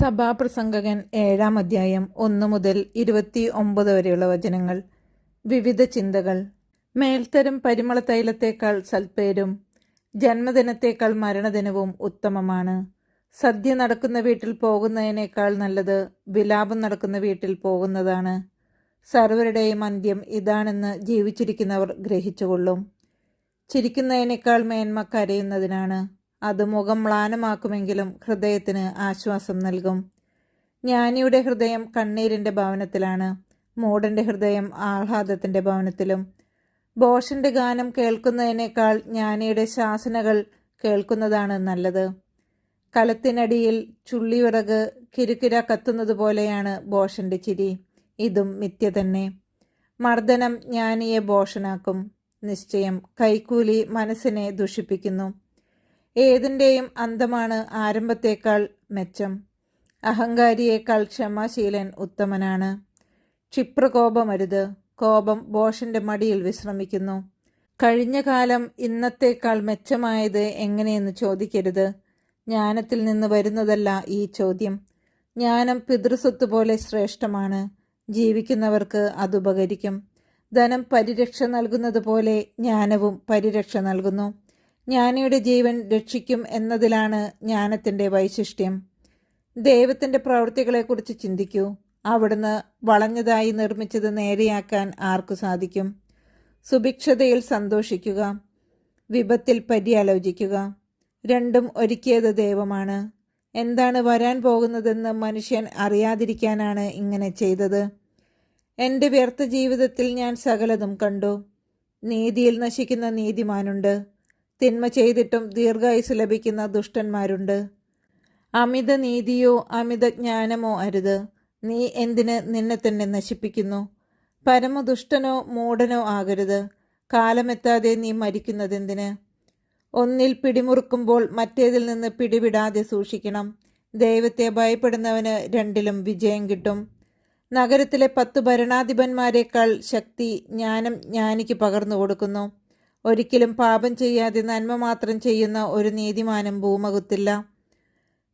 സഭാപ്രസംഗകൻ ഏഴാം അധ്യായം ഒന്ന് മുതൽ ഇരുപത്തി ഒമ്പത് വരെയുള്ള വചനങ്ങൾ. വിവിധ ചിന്തകൾ. മേൽത്തരം പരിമള തൈലത്തേക്കാൾ സൽപ്പേരും. ജന്മദിനത്തേക്കാൾ മരണദിനവും ഉത്തമമാണ്. സദ്യ നടക്കുന്ന വീട്ടിൽ പോകുന്നതിനേക്കാൾ നല്ലത് വിലാപം നടക്കുന്ന വീട്ടിൽ പോകുന്നതാണ്. സർവരുടെയും അന്ത്യം ഇതാണെന്ന് ജീവിച്ചിരിക്കുന്നവർ ഗ്രഹിച്ചുകൊള്ളും. ചിരിക്കുന്നതിനേക്കാൾ മേന്മ കരയുന്നതിനാണ്. അത് മുഖം മ്ലാനമാക്കുമെങ്കിലും ഹൃദയത്തിന് ആശ്വാസം നൽകും. ജ്ഞാനിയുടെ ഹൃദയം കണ്ണീരിന്റെ ഭവനത്തിലാണ്. മൂടന്റെ ഹൃദയം ആഹ്ലാദത്തിന്റെ ഭവനത്തിലും. ബോഷന്റെ ഗാനം കേൾക്കുന്നതിനേക്കാൾ ജ്ഞാനിയുടെ ശാസനകൾ കേൾക്കുന്നതാണ് നല്ലത്. കലത്തിനടിയിൽ ചുള്ളിവിറക് കിരുക്കിര കത്തുന്നത് പോലെയാണ് ബോഷന്റെ ചിരി. ഇതും മിഥ്യ തന്നെ. മർദ്ദനം ജ്ഞാനിയെ ബോഷനാക്കും. നിശ്ചയം കൈക്കൂലി മനസ്സിനെ ദുഷിപ്പിക്കുന്നു. ഏതിന്റെയും അന്തമാണ് ആരംഭത്തേക്കാൾ മെച്ചം? അഹങ്കാരിയേക്കാൾ ക്ഷമാശീലൻ ഉത്തമനാണ്. ക്ഷിപ്രകോപമരുത്. കോപം ബോഷന്റെ മടിയിൽ വിശ്രമിക്കുന്നു. കഴിഞ്ഞ കാലം ഇന്നത്തേക്കാൾ മെച്ചമായത് എങ്ങനെയെന്ന് ചോദിക്കരുത്. ജ്ഞാനത്തിൽ നിന്ന് വരുന്നതല്ല ഈ ചോദ്യം. ജ്ഞാനം പിതൃസ്വത്ത് പോലെ ശ്രേഷ്ഠമാണ്. ജീവിക്കുന്നവർക്ക് അതുപകരിക്കും ധനം പരിരക്ഷ നൽകുന്നത് പോലെ ജ്ഞാനവും പരിരക്ഷ നൽകുന്നു. ജ്ഞാനിയുടെ ജീവൻ രക്ഷിക്കും എന്നതിലാണ് ജ്ഞാനത്തിന്റെ വൈശിഷ്ട്യം. ദൈവത്തിന്റെ പ്രവൃത്തികളെക്കുറിച്ച് ചിന്തിക്കൂ. അവിടുന്ന് വളഞ്ഞതായി നിർമ്മിച്ചത് നേരെയാക്കാൻ ആർക്കു സാധിക്കും? സുഭിക്ഷതയിൽ സന്തോഷിക്കുക. വിപത്തിൽ പര്യാലോചിക്കുക. രണ്ടും ഒരുക്കിയത് ദൈവമാണ്. എന്താണ് വരാൻ പോകുന്നതെന്ന് മനുഷ്യൻ അറിയാതിരിക്കാനാണ് ഇങ്ങനെ ചെയ്തത്. എന്റെ വ്യർത്ഥ ജീവിതത്തിൽ ഞാൻ സകലതും കണ്ടു. നീതിയിൽ നശിക്കുന്ന നീതിമാനുണ്ട്. തിന്മ ചെയ്തിട്ടും ദീർഘായുസ് ലഭിക്കുന്ന ദുഷ്ടന്മാരുണ്ട്. അമിത നീതിയോ അമിത ജ്ഞാനമോ അരുത്. നീ എന്തിന് നിന്നെ തന്നെ നശിപ്പിക്കുന്നു? പരമദുഷ്ടനോ മൂഢനോ ആകരുത്. കാലമെത്താതെ നീ മരിക്കുന്നതെന്തിന്? ഒന്നിൽ പിടിമുറുക്കുമ്പോൾ മറ്റേതിൽ നിന്ന് പിടിവിടാതെ സൂക്ഷിക്കണം. ദൈവത്തെ ഭയപ്പെടുന്നവന് രണ്ടിലും വിജയം കിട്ടും. നഗരത്തിലെ പത്ത് ഭരണാധിപന്മാരെക്കാൾ ശക്തി ജ്ഞാനം ജ്ഞാനിക്ക് പകർന്നു കൊടുക്കുന്നു ഒരിക്കലും പാപം ചെയ്യാതെ നന്മ മാത്രം ചെയ്യുന്ന ഒരു നീതിമാനും ഭൂമകുത്തില്ല.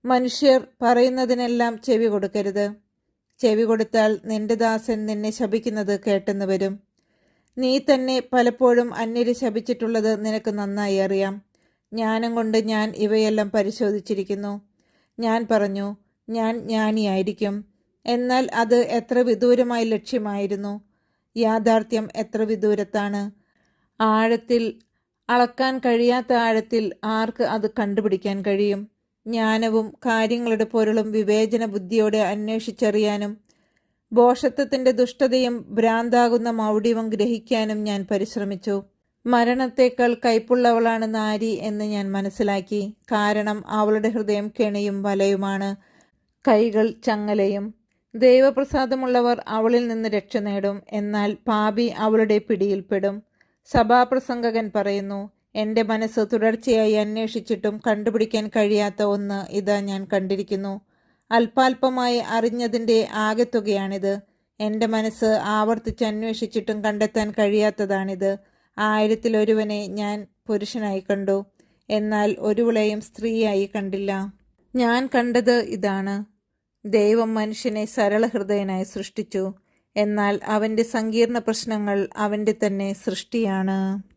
മനുഷ്യർ പറയുന്നതിനെല്ലാം ചെവി കൊടുക്കരുത്. ചെവി കൊടുത്താൽ നിന്റെ ദാസൻ നിന്നെ ശപിക്കുന്നത് കേട്ടെന്ന് വരും. നീ തന്നെ പലപ്പോഴും അന്യര് ശപിച്ചിട്ടുള്ളത് നിനക്ക് നന്നായി അറിയാം. ജ്ഞാനം കൊണ്ട് ഞാൻ ഇവയെല്ലാം പരിശോധിച്ചിരിക്കുന്നു. ഞാൻ പറഞ്ഞു ഞാൻ ജ്ഞാനിയായിരിക്കും. എന്നാൽ അത് എത്ര വിദൂരമായി ലക്ഷ്യമായിരുന്നു. യാഥാർത്ഥ്യം എത്ര വിദൂരത്താണ്. ആഴത്തിൽ അളക്കാൻ കഴിയാത്ത ആഴത്തിൽ ആർക്ക് അത് കണ്ടുപിടിക്കാൻ കഴിയും? ജ്ഞാനവും കാര്യങ്ങളുടെ പൊരുളും വിവേചന ബുദ്ധിയോടെ അന്വേഷിച്ചറിയാനും ബോഷത്വത്തിന്റെ ദുഷ്ടതയും ഭ്രാന്താകുന്ന മൗഢ്യവും ഗ്രഹിക്കാനും ഞാൻ പരിശ്രമിച്ചു. മരണത്തേക്കാൾ കൈപ്പുള്ളവളാണ് നാരി എന്ന് ഞാൻ മനസ്സിലാക്കി. കാരണം അവളുടെ ഹൃദയം കെണിയും വലയുമാണ് കൈകൾ ചങ്ങലയും. ദൈവപ്രസാദമുള്ളവർ അവളിൽ നിന്ന് രക്ഷ നേടും. എന്നാൽ പാപി അവളുടെ പിടിയിൽപ്പെടും സഭാപ്രസംഗകൻ പറയുന്നു എന്റെ മനസ്സ് തുടർച്ചയായി അന്വേഷിച്ചിട്ടും കണ്ടുപിടിക്കാൻ കഴിയാത്ത ഒന്ന് ഇതാ ഞാൻ കണ്ടിരിക്കുന്നു. അല്പാൽപമായി അറിഞ്ഞതിന്റെ ആകെത്തുകയാണിത്. എന്റെ മനസ്സ് ആവർത്തിച്ച് അന്വേഷിച്ചിട്ടും കണ്ടെത്താൻ കഴിയാത്തതാണിത്. ആയിരത്തിലൊരുവനെ ഞാൻ പുരുഷനായി കണ്ടു. എന്നാൽ ഒരുവളെയും സ്ത്രീയായി കണ്ടില്ല. ഞാൻ കണ്ടത് ഇതാണ്. ദൈവം മനുഷ്യനെ സരളഹൃദയനായി സൃഷ്ടിച്ചു. എന്നാൽ അവന്റെ സങ്കീർണ പ്രശ്നങ്ങൾ അവന്റെ തന്നെ സൃഷ്ടിയാണ്.